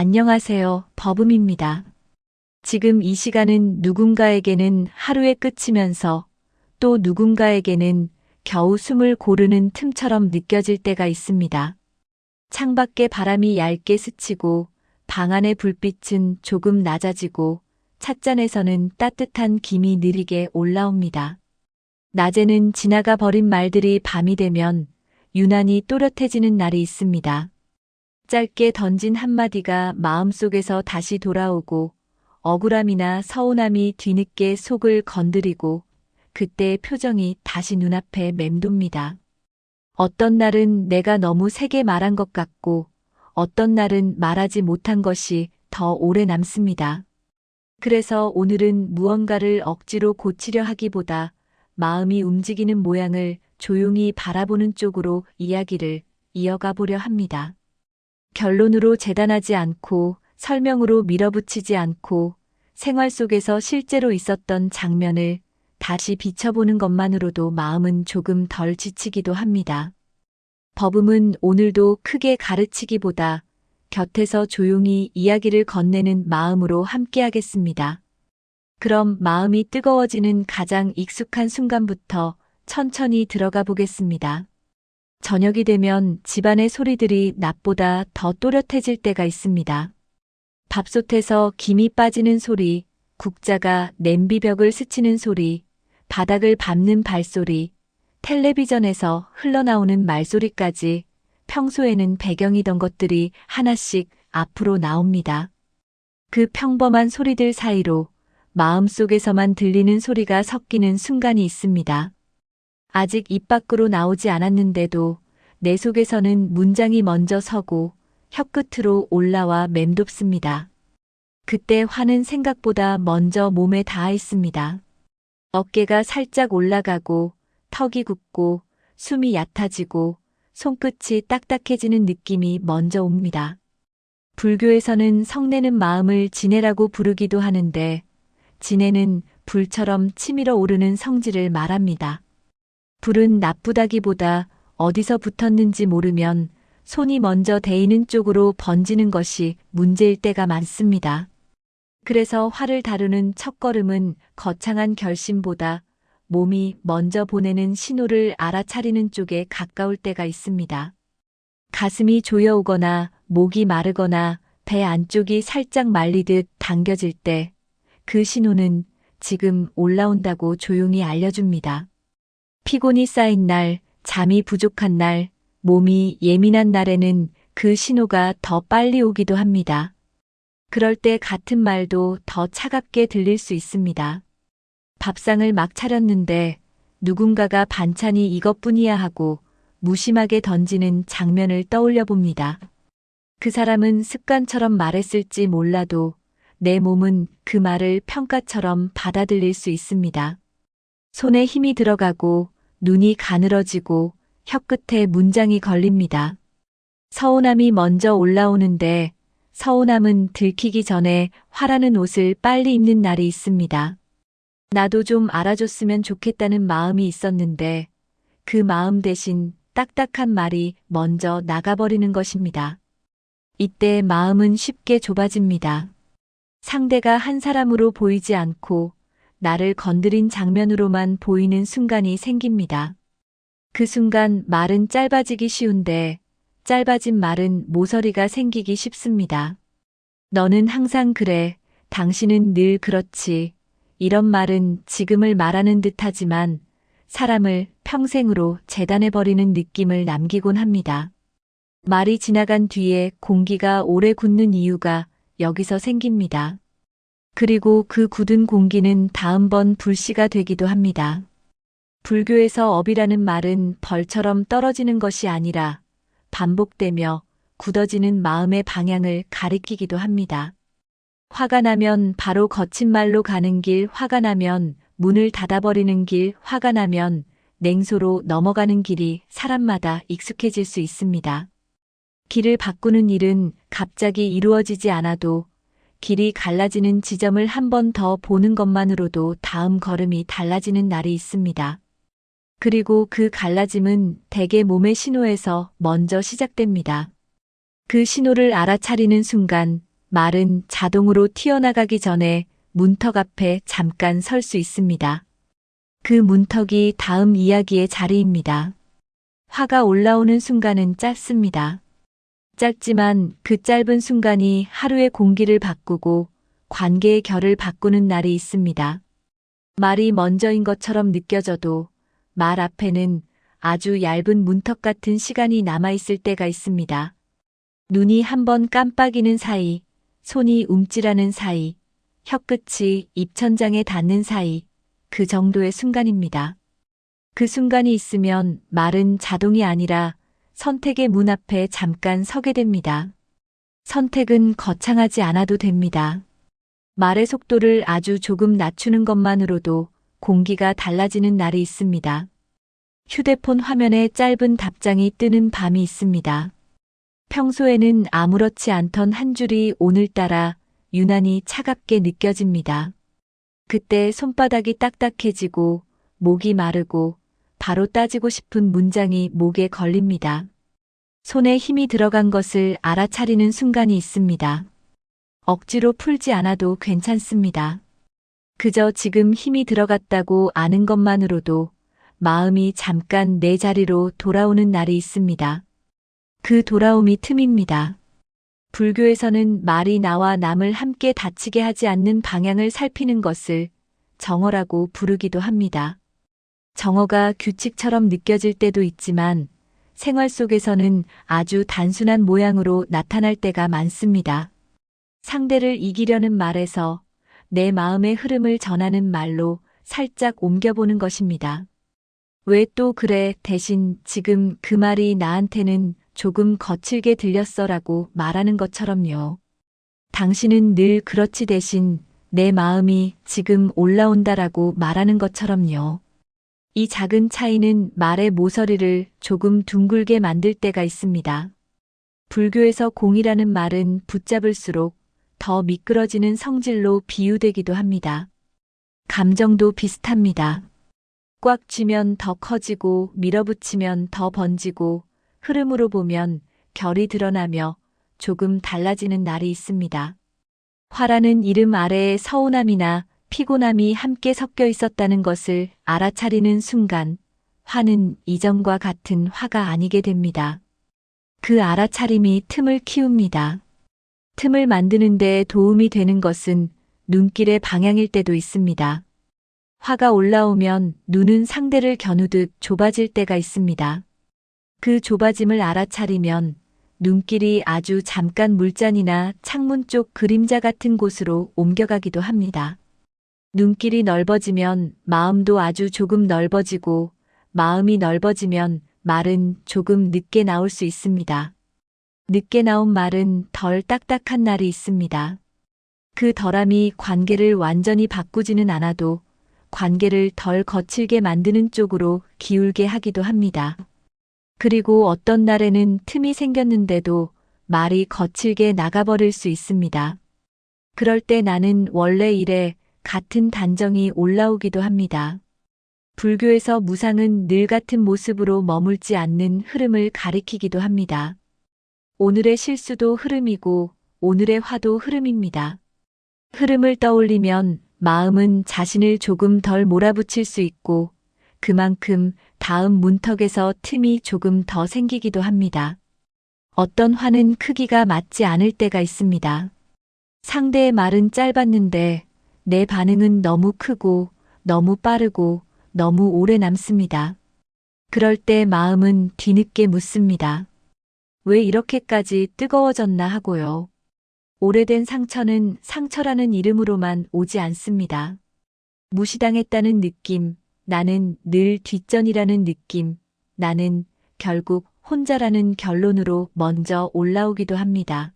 안녕하세요. 버금입니다. 지금 이 시간은 누군가에게는 하루의 끝이면서 또 누군가에게는 겨우 숨을 고르는 틈처럼 느껴질 때가 있습니다. 창밖에 바람이 얇게 스치고 방 안의 불빛은 조금 낮아지고 찻잔에서는 따뜻한 김이 느리게 올라옵니다. 낮에는 지나가 버린 말들이 밤이 되면 유난히 또렷해지는 날이 있습니다. 짧게 던진 한마디가 마음속에서 다시 돌아오고 억울함이나 서운함이 뒤늦게 속을 건드리고 그때의 표정이 다시 눈앞에 맴돕니다. 어떤 날은 내가 너무 세게 말한 것 같고 어떤 날은 말하지 못한 것이 더 오래 남습니다. 그래서 오늘은 무언가를 억지로 고치려 하기보다 마음이 움직이는 모양을 조용히 바라보는 쪽으로 이야기를 이어가 보려 합니다. 결론으로 재단하지 않고 설명으로 밀어붙이지 않고 생활 속에서 실제로 있었던 장면을 다시 비춰보는 것만으로도 마음은 조금 덜 지치기도 합니다. 법음은 오늘도 크게 가르치기보다 곁에서 조용히 이야기를 건네는 마음으로 함께하겠습니다. 그럼 마음이 뜨거워지는 가장 익숙한 순간부터 천천히 들어가 보겠습니다. 저녁이 되면 집안의 소리들이 낮보다 더 또렷해질 때가 있습니다. 밥솥에서 김이 빠지는 소리, 국자가 냄비벽을 스치는 소리, 바닥을 밟는 발소리, 텔레비전에서 흘러나오는 말소리까지 평소에는 배경이던 것들이 하나씩 앞으로 나옵니다. 그 평범한 소리들 사이로 마음속에서만 들리는 소리가 섞이는 순간이 있습니다. 아직 입 밖으로 나오지 않았는데도 내 속에서는 문장이 먼저 서고 혀끝으로 올라와 맴돕습니다. 그때 화는 생각보다 먼저 몸에 닿아 있습니다. 어깨가 살짝 올라가고 턱이 굳고 숨이 얕아지고 손끝이 딱딱해지는 느낌이 먼저 옵니다. 불교에서는 성내는 마음을 지내라고 부르기도 하는데 지내는 불처럼 치밀어 오르는 성질을 말합니다. 불은 나쁘다기보다 어디서 붙었는지 모르면 손이 먼저 데이는 쪽으로 번지는 것이 문제일 때가 많습니다. 그래서 화를 다루는 첫걸음은 거창한 결심보다 몸이 먼저 보내는 신호를 알아차리는 쪽에 가까울 때가 있습니다. 가슴이 조여오거나 목이 마르거나 배 안쪽이 살짝 말리듯 당겨질 때 그 신호는 지금 올라온다고 조용히 알려줍니다. 피곤이 쌓인 날, 잠이 부족한 날, 몸이 예민한 날에는 그 신호가 더 빨리 오기도 합니다. 그럴 때 같은 말도 더 차갑게 들릴 수 있습니다. 밥상을 막 차렸는데 누군가가 반찬이 이것뿐이야 하고 무심하게 던지는 장면을 떠올려 봅니다. 그 사람은 습관처럼 말했을지 몰라도 내 몸은 그 말을 평가처럼 받아들일 수 있습니다. 손에 힘이 들어가고 눈이 가늘어지고 혀끝에 문장이 걸립니다. 서운함이 먼저 올라오는데 서운함은 들키기 전에 화라는 옷을 빨리 입는 날이 있습니다. 나도 좀 알아줬으면 좋겠다는 마음이 있었는데 그 마음 대신 딱딱한 말이 먼저 나가버리는 것입니다. 이때 마음은 쉽게 좁아집니다. 상대가 한 사람으로 보이지 않고 나를 건드린 장면으로만 보이는 순간이 생깁니다. 그 순간 말은 짧아지기 쉬운데 짧아진 말은 모서리가 생기기 쉽습니다. 너는 항상 그래. 당신은 늘 그렇지. 이런 말은 지금을 말하는 듯 하지만 사람을 평생으로 재단해버리는 느낌을 남기곤 합니다. 말이 지나간 뒤에 공기가 오래 굳는 이유가 여기서 생깁니다. 그리고 그 굳은 공기는 다음번 불씨가 되기도 합니다. 불교에서 업이라는 말은 벌처럼 떨어지는 것이 아니라 반복되며 굳어지는 마음의 방향을 가리키기도 합니다. 화가 나면 바로 거친 말로 가는 길, 화가 나면 문을 닫아버리는 길, 화가 나면 냉소로 넘어가는 길이 사람마다 익숙해질 수 있습니다. 길을 바꾸는 일은 갑자기 이루어지지 않아도 길이 갈라지는 지점을 한 번 더 보는 것만으로도 다음 걸음이 달라지는 날이 있습니다. 그리고 그 갈라짐은 대개 몸의 신호에서 먼저 시작됩니다. 그 신호를 알아차리는 순간 말은 자동으로 튀어나가기 전에 문턱 앞에 잠깐 설 수 있습니다. 그 문턱이 다음 이야기의 자리입니다. 화가 올라오는 순간은 짧습니다. 짧지만 그 짧은 순간이 하루의 공기를 바꾸고 관계의 결을 바꾸는 날이 있습니다. 말이 먼저인 것처럼 느껴져도 말 앞에는 아주 얇은 문턱 같은 시간이 남아있을 때가 있습니다. 눈이 한번 깜빡이는 사이, 손이 움찔하는 사이, 혀끝이 입천장에 닿는 사이, 그 정도의 순간입니다. 그 순간이 있으면 말은 자동이 아니라 선택의 문 앞에 잠깐 서게 됩니다. 선택은 거창하지 않아도 됩니다. 말의 속도를 아주 조금 낮추는 것만으로도 공기가 달라지는 날이 있습니다. 휴대폰 화면에 짧은 답장이 뜨는 밤이 있습니다. 평소에는 아무렇지 않던 한 줄이 오늘따라 유난히 차갑게 느껴집니다. 그때 손바닥이 딱딱해지고 목이 마르고 바로 따지고 싶은 문장이 목에 걸립니다. 손에 힘이 들어간 것을 알아차리는 순간이 있습니다. 억지로 풀지 않아도 괜찮습니다. 그저 지금 힘이 들어갔다고 아는 것만으로도 마음이 잠깐 내 자리로 돌아오는 날이 있습니다. 그 돌아옴이 틈입니다. 불교에서는 말이 나와 남을 함께 다치게 하지 않는 방향을 살피는 것을 정어라고 부르기도 합니다. 정어가 규칙처럼 느껴질 때도 있지만 생활 속에서는 아주 단순한 모양으로 나타날 때가 많습니다. 상대를 이기려는 말에서 내 마음의 흐름을 전하는 말로 살짝 옮겨보는 것입니다. 왜 또 그래 대신 지금 그 말이 나한테는 조금 거칠게 들렸어라고 말하는 것처럼요. 당신은 늘 그렇지 대신 내 마음이 지금 올라온다라고 말하는 것처럼요. 이 작은 차이는 말의 모서리를 조금 둥글게 만들 때가 있습니다. 불교에서 공이라는 말은 붙잡을수록 더 미끄러지는 성질로 비유되기도 합니다. 감정도 비슷합니다. 꽉 쥐면 더 커지고 밀어붙이면 더 번지고 흐름으로 보면 결이 드러나며 조금 달라지는 날이 있습니다. 화라는 이름 아래에 서운함이나 피곤함이 함께 섞여 있었다는 것을 알아차리는 순간 화는 이전과 같은 화가 아니게 됩니다. 그 알아차림이 틈을 키웁니다. 틈을 만드는 데 도움이 되는 것은 눈길의 방향일 때도 있습니다. 화가 올라오면 눈은 상대를 겨누듯 좁아질 때가 있습니다. 그 좁아짐을 알아차리면 눈길이 아주 잠깐 물잔이나 창문 쪽 그림자 같은 곳으로 옮겨가기도 합니다. 눈길이 넓어지면 마음도 아주 조금 넓어지고 마음이 넓어지면 말은 조금 늦게 나올 수 있습니다. 늦게 나온 말은 덜 딱딱한 날이 있습니다. 그 덜함이 관계를 완전히 바꾸지는 않아도 관계를 덜 거칠게 만드는 쪽으로 기울게 하기도 합니다. 그리고 어떤 날에는 틈이 생겼는데도 말이 거칠게 나가버릴 수 있습니다. 그럴 때 나는 원래 이래 같은 단정이 올라오기도 합니다. 불교에서 무상은 늘 같은 모습으로 머물지 않는 흐름을 가리키기도 합니다. 오늘의 실수도 흐름이고 오늘의 화도 흐름입니다. 흐름을 떠올리면 마음은 자신을 조금 덜 몰아붙일 수 있고 그만큼 다음 문턱에서 틈이 조금 더 생기기도 합니다. 어떤 화는 크기가 맞지 않을 때가 있습니다. 상대의 말은 짧았는데 내 반응은 너무 크고 너무 빠르고 너무 오래 남습니다. 그럴 때 마음은 뒤늦게 묻습니다. 왜 이렇게까지 뜨거워졌나 하고요. 오래된 상처는 상처라는 이름으로만 오지 않습니다. 무시당했다는 느낌, 나는 늘 뒷전이라는 느낌, 나는 결국 혼자라는 결론으로 먼저 올라오기도 합니다.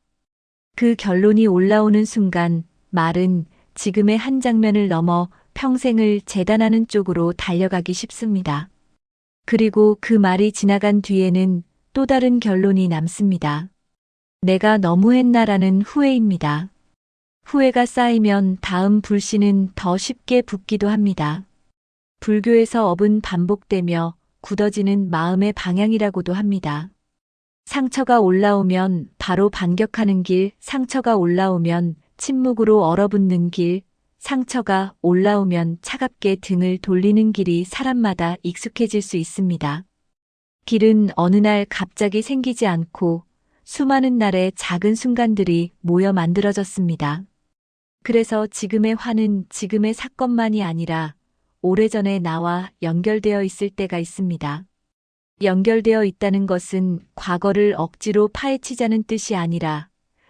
그 결론이 올라오는 순간 말은 지금의 한 장면을 넘어 평생을 재단하는 쪽으로 달려가기 쉽습니다. 그리고 그 말이 지나간 뒤에는 또 다른 결론이 남습니다. 내가 너무했나라는 후회입니다. 후회가 쌓이면 다음 불씨는 더 쉽게 붙기도 합니다. 불교에서 업은 반복되며 굳어지는 마음의 방향이라고도 합니다. 상처가 올라오면 바로 반격하는 길, 상처가 올라오면 침묵으로 얼어붙는 길, 상처가 올라오면 차갑게 등을 돌리는 길이 사람마다 익숙해질 수 있습니다. 길은 어느 날 갑자기 생기지 않고 수많은 날의 작은 순간들이 모여 만들어졌습니다. 그래서 지금의 화는 지금의 사건만이 아니라 오래전에 나와 연결되어 있을 때가 있습니다. 연결되어 있다는 것은 과거를 억지로 파헤치자는 뜻이 아니라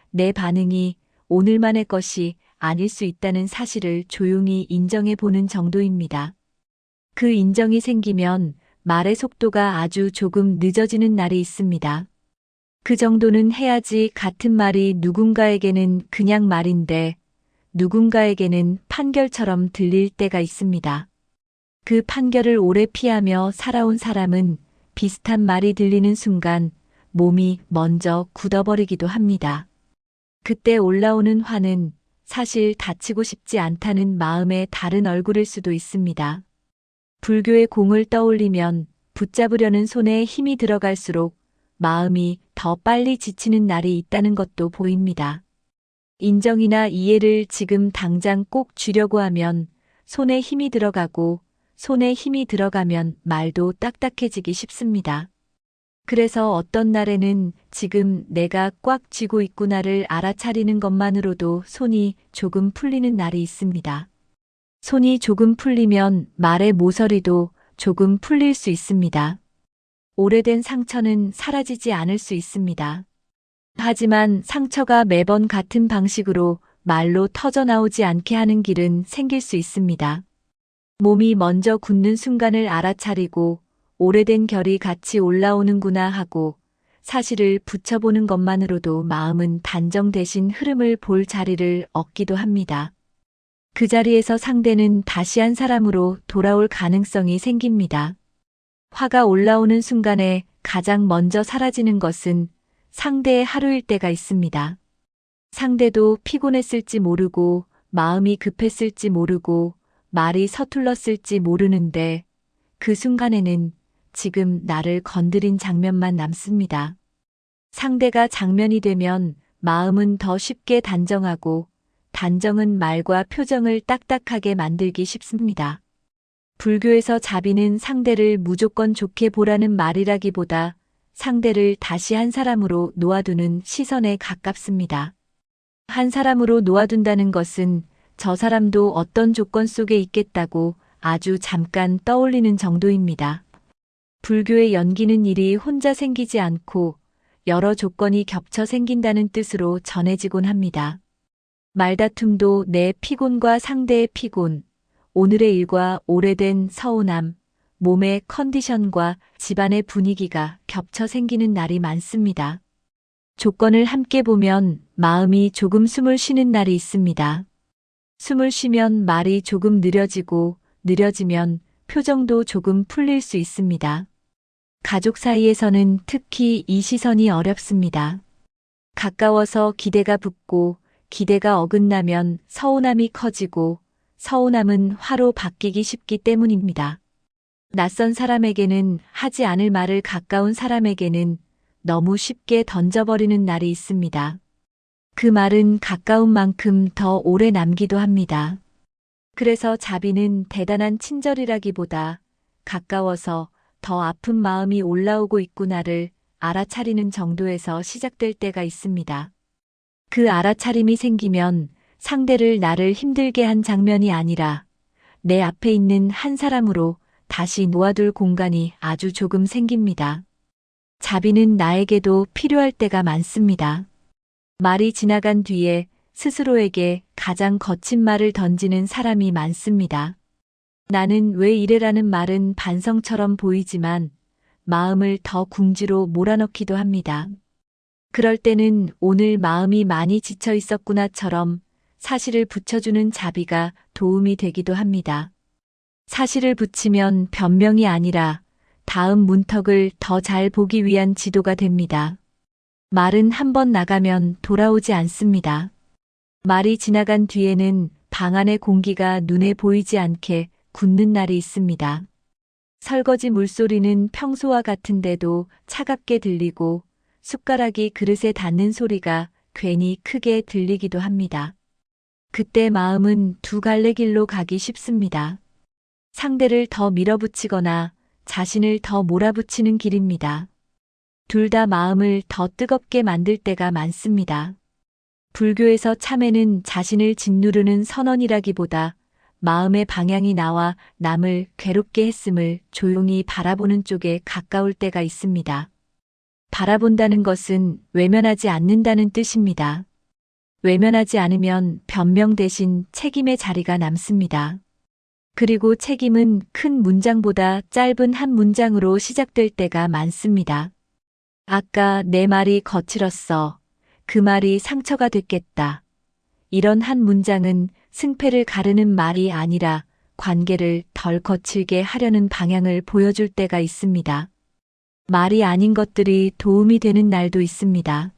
내 반응이 오늘만의 것이 아닐 수 있다는 사실을 조용히 인정해 보는 정도입니다. 그 인정이 생기면 말의 속도가 아주 조금 늦어지는 날이 있습니다. 그 정도는 해야지 같은 말이 누군가에게는 그냥 말인데 누군가에게는 판결처럼 들릴 때가 있습니다. 그 판결을 오래 피하며 살아온 사람은 비슷한 말이 들리는 순간 몸이 먼저 굳어버리기도 합니다. 그때 올라오는 화는 사실 다치고 싶지 않다는 마음의 다른 얼굴일 수도 있습니다. 불교의 공을 떠올리면 붙잡으려는 손에 힘이 들어갈수록 마음이 더 빨리 지치는 날이 있다는 것도 보입니다. 인정이나 이해를 지금 당장 꼭 주려고 하면 손에 힘이 들어가고 손에 힘이 들어가면 말도 딱딱해지기 쉽습니다. 그래서 어떤 날에는 지금 내가 꽉 쥐고 있구나를 알아차리는 것만으로도 손이 조금 풀리는 날이 있습니다. 손이 조금 풀리면 말의 모서리도 조금 풀릴 수 있습니다. 오래된 상처는 사라지지 않을 수 있습니다. 하지만 상처가 매번 같은 방식으로 말로 터져 나오지 않게 하는 길은 생길 수 있습니다. 몸이 먼저 굳는 순간을 알아차리고 오래된 결이 같이 올라오는구나 하고 사실을 붙여보는 것만으로도 마음은 단정 대신 흐름을 볼 자리를 얻기도 합니다. 그 자리에서 상대는 다시 한 사람으로 돌아올 가능성이 생깁니다. 화가 올라오는 순간에 가장 먼저 사라지는 것은 상대의 하루일 때가 있습니다. 상대도 피곤했을지 모르고 마음이 급했을지 모르고 말이 서툴렀을지 모르는데 그 순간에는 지금 나를 건드린 장면만 남습니다. 상대가 장면이 되면 마음은 더 쉽게 단정하고 단정은 말과 표정을 딱딱하게 만들기 쉽습니다. 불교에서 자비는 상대를 무조건 좋게 보라는 말이라기보다 상대를 다시 한 사람으로 놓아두는 시선에 가깝습니다. 한 사람으로 놓아둔다는 것은 저 사람도 어떤 조건 속에 있겠다고 아주 잠깐 떠올리는 정도입니다. 불교의 연기는 일이 혼자 생기지 않고 여러 조건이 겹쳐 생긴다는 뜻으로 전해지곤 합니다. 말다툼도 내 피곤과 상대의 피곤, 오늘의 일과 오래된 서운함, 몸의 컨디션과 집안의 분위기가 겹쳐 생기는 날이 많습니다. 조건을 함께 보면 마음이 조금 숨을 쉬는 날이 있습니다. 숨을 쉬면 말이 조금 느려지고 느려지면 표정도 조금 풀릴 수 있습니다. 가족 사이에서는 특히 이 시선이 어렵습니다. 가까워서 기대가 붙고 기대가 어긋나면 서운함이 커지고 서운함은 화로 바뀌기 쉽기 때문입니다. 낯선 사람에게는 하지 않을 말을 가까운 사람에게는 너무 쉽게 던져버리는 날이 있습니다. 그 말은 가까운 만큼 더 오래 남기도 합니다. 그래서 자비는 대단한 친절이라기보다 가까워서 더 아픈 마음이 올라오고 있구나를 알아차리는 정도에서 시작될 때가 있습니다. 그 알아차림이 생기면 상대를 나를 힘들게 한 장면이 아니라 내 앞에 있는 한 사람으로 다시 놓아둘 공간이 아주 조금 생깁니다. 자비는 나에게도 필요할 때가 많습니다. 말이 지나간 뒤에 스스로에게 가장 거친 말을 던지는 사람이 많습니다. 나는 왜 이래라는 말은 반성처럼 보이지만 마음을 더 궁지로 몰아넣기도 합니다. 그럴 때는 오늘 마음이 많이 지쳐 있었구나처럼 사실을 붙여주는 자비가 도움이 되기도 합니다. 사실을 붙이면 변명이 아니라 다음 문턱을 더 잘 보기 위한 지도가 됩니다. 말은 한 번 나가면 돌아오지 않습니다. 말이 지나간 뒤에는 방 안의 공기가 눈에 보이지 않게 굳는 날이 있습니다. 설거지 물소리는 평소와 같은데도 차갑게 들리고 숟가락이 그릇에 닿는 소리가 괜히 크게 들리기도 합니다. 그때 마음은 두 갈래 길로 가기 쉽습니다. 상대를 더 밀어붙이거나 자신을 더 몰아붙이는 길입니다. 둘 다 마음을 더 뜨겁게 만들 때가 많습니다. 불교에서 참회는 자신을 짓누르는 선언이라기보다 마음의 방향이 나와 남을 괴롭게 했음을 조용히 바라보는 쪽에 가까울 때가 있습니다. 바라본다는 것은 외면하지 않는다는 뜻입니다. 외면하지 않으면 변명 대신 책임의 자리가 남습니다. 그리고 책임은 큰 문장보다 짧은 한 문장으로 시작될 때가 많습니다. 아까 내 말이 거칠었어. 그 말이 상처가 됐겠다. 이런 한 문장은 승패를 가르는 말이 아니라 관계를 덜 거칠게 하려는 방향을 보여줄 때가 있습니다. 말이 아닌 것들이 도움이 되는 날도 있습니다.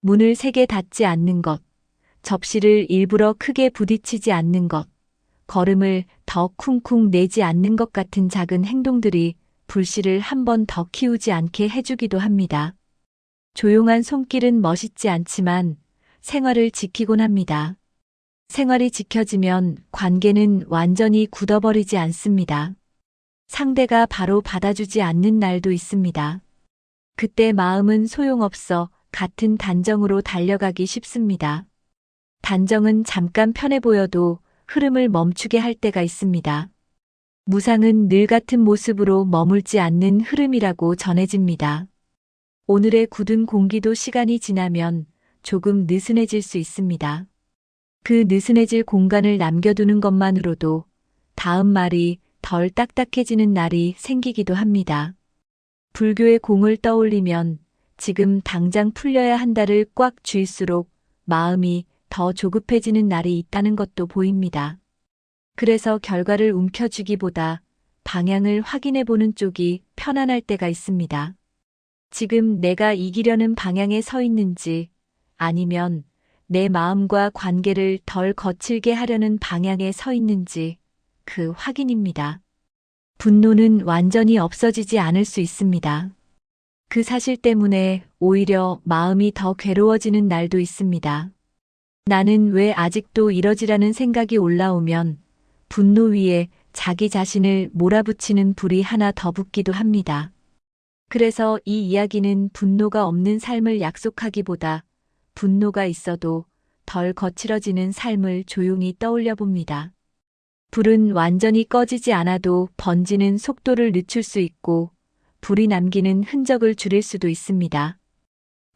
문을 세게 닫지 않는 것, 접시를 일부러 크게 부딪히지 않는 것, 걸음을 더 쿵쿵 내지 않는 것 같은 작은 행동들이 불씨를 한 번 더 키우지 않게 해주기도 합니다. 조용한 손길은 멋있지 않지만 생활을 지키곤 합니다. 생활이 지켜지면 관계는 완전히 굳어버리지 않습니다. 상대가 바로 받아주지 않는 날도 있습니다. 그때 마음은 소용없어 같은 단정으로 달려가기 쉽습니다. 단정은 잠깐 편해 보여도 흐름을 멈추게 할 때가 있습니다. 무상은 늘 같은 모습으로 머물지 않는 흐름이라고 전해집니다. 오늘의 굳은 공기도 시간이 지나면 조금 느슨해질 수 있습니다. 그 느슨해질 공간을 남겨두는 것만으로도 다음 말이 덜 딱딱해지는 날이 생기기도 합니다. 불교의 공을 떠올리면 지금 당장 풀려야 한다를 꽉 쥘수록 마음이 더 조급해지는 날이 있다는 것도 보입니다. 그래서 결과를 움켜쥐기보다 방향을 확인해 보는 쪽이 편안할 때가 있습니다. 지금 내가 이기려는 방향에 서 있는지 아니면 내 마음과 관계를 덜 거칠게 하려는 방향에 서 있는지 그 확인입니다. 분노는 완전히 없어지지 않을 수 있습니다. 그 사실 때문에 오히려 마음이 더 괴로워지는 날도 있습니다. 나는 왜 아직도 이러지라는 생각이 올라오면 분노 위에 자기 자신을 몰아붙이는 불이 하나 더 붙기도 합니다. 그래서 이 이야기는 분노가 없는 삶을 약속하기보다 분노가 있어도 덜 거칠어지는 삶을 조용히 떠올려 봅니다. 불은 완전히 꺼지지 않아도 번지는 속도를 늦출 수 있고 불이 남기는 흔적을 줄일 수도 있습니다.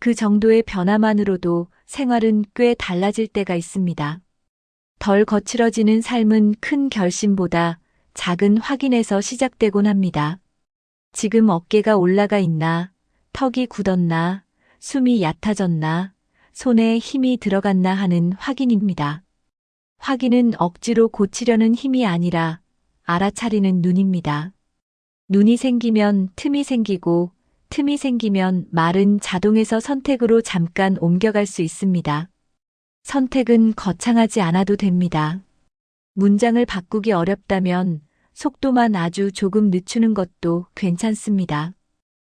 그 정도의 변화만으로도 생활은 꽤 달라질 때가 있습니다. 덜 거칠어지는 삶은 큰 결심보다 작은 확인에서 시작되곤 합니다. 지금 어깨가 올라가 있나, 턱이 굳었나, 숨이 얕아졌나, 손에 힘이 들어갔나 하는 확인입니다. 확인은 억지로 고치려는 힘이 아니라 알아차리는 눈입니다. 눈이 생기면 틈이 생기고 틈이 생기면 말은 자동에서 선택으로 잠깐 옮겨갈 수 있습니다. 선택은 거창하지 않아도 됩니다. 문장을 바꾸기 어렵다면 속도만 아주 조금 늦추는 것도 괜찮습니다.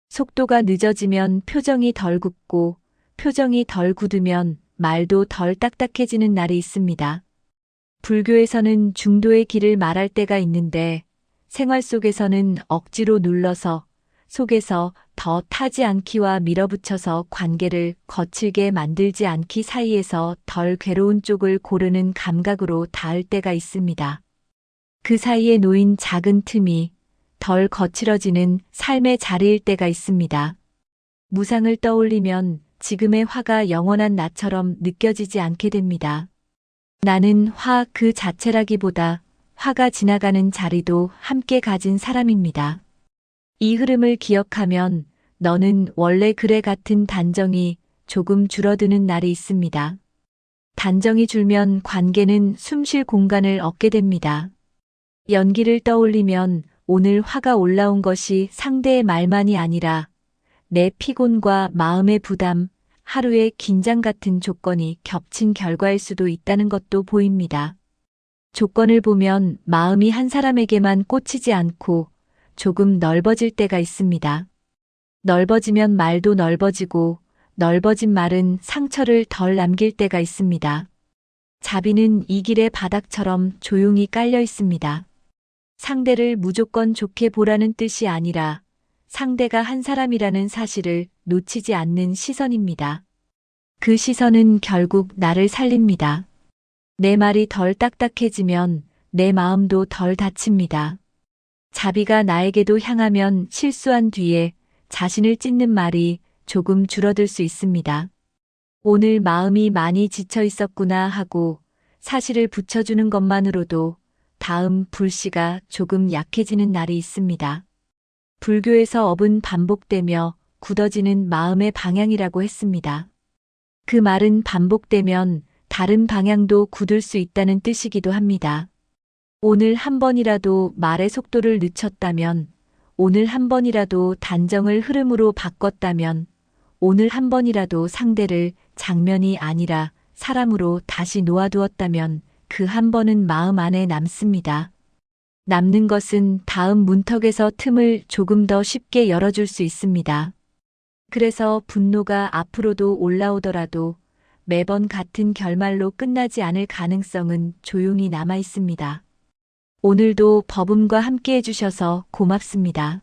속도가 늦어지면 표정이 덜 굳고 표정이 덜 굳으면 말도 덜 딱딱해지는 날이 있습니다. 불교에서는 중도의 길을 말할 때가 있는데 생활 속에서는 억지로 눌러서 속에서 더 타지 않기와 밀어붙여서 관계를 거칠게 만들지 않기 사이에서 덜 괴로운 쪽을 고르는 감각으로 닿을 때가 있습니다. 그 사이에 놓인 작은 틈이 덜 거칠어지는 삶의 자리일 때가 있습니다. 무상을 떠올리면 지금의 화가 영원한 나처럼 느껴지지 않게 됩니다. 나는 화 그 자체라기보다 화가 지나가는 자리도 함께 가진 사람입니다. 이 흐름을 기억하면 너는 원래 그래 같은 단정이 조금 줄어드는 날이 있습니다. 단정이 줄면 관계는 숨쉴 공간을 얻게 됩니다. 연기를 떠올리면 오늘 화가 올라온 것이 상대의 말만이 아니라 내 피곤과 마음의 부담, 하루의 긴장 같은 조건이 겹친 결과일 수도 있다는 것도 보입니다. 조건을 보면 마음이 한 사람에게만 꽂히지 않고 조금 넓어질 때가 있습니다. 넓어지면 말도 넓어지고 넓어진 말은 상처를 덜 남길 때가 있습니다. 자비는 이 길의 바닥처럼 조용히 깔려 있습니다. 상대를 무조건 좋게 보라는 뜻이 아니라 상대가 한 사람이라는 사실을 놓치지 않는 시선입니다. 그 시선은 결국 나를 살립니다. 내 말이 덜 딱딱해지면 내 마음도 덜 다칩니다. 자비가 나에게도 향하면 실수한 뒤에 자신을 찢는 말이 조금 줄어들 수 있습니다. 오늘 마음이 많이 지쳐 있었구나 하고 사실을 붙여주는 것만으로도 다음 불씨가 조금 약해지는 날이 있습니다. 불교에서 업은 반복되며 굳어지는 마음의 방향이라고 했습니다. 그 말은 반복되면 다른 방향도 굳을 수 있다는 뜻이기도 합니다. 오늘 한 번이라도 말의 속도를 늦췄다면, 오늘 한 번이라도 단정을 흐름으로 바꿨다면, 오늘 한 번이라도 상대를 장면이 아니라 사람으로 다시 놓아두었다면 그 한 번은 마음 안에 남습니다. 남는 것은 다음 문턱에서 틈을 조금 더 쉽게 열어줄 수 있습니다. 그래서 분노가 앞으로도 올라오더라도 매번 같은 결말로 끝나지 않을 가능성은 조용히 남아 있습니다. 오늘도 법음과 함께 해주셔서 고맙습니다.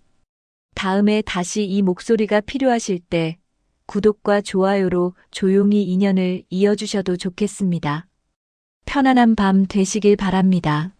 다음에 다시 이 목소리가 필요하실 때 구독과 좋아요로 조용히 인연을 이어주셔도 좋겠습니다. 편안한 밤 되시길 바랍니다.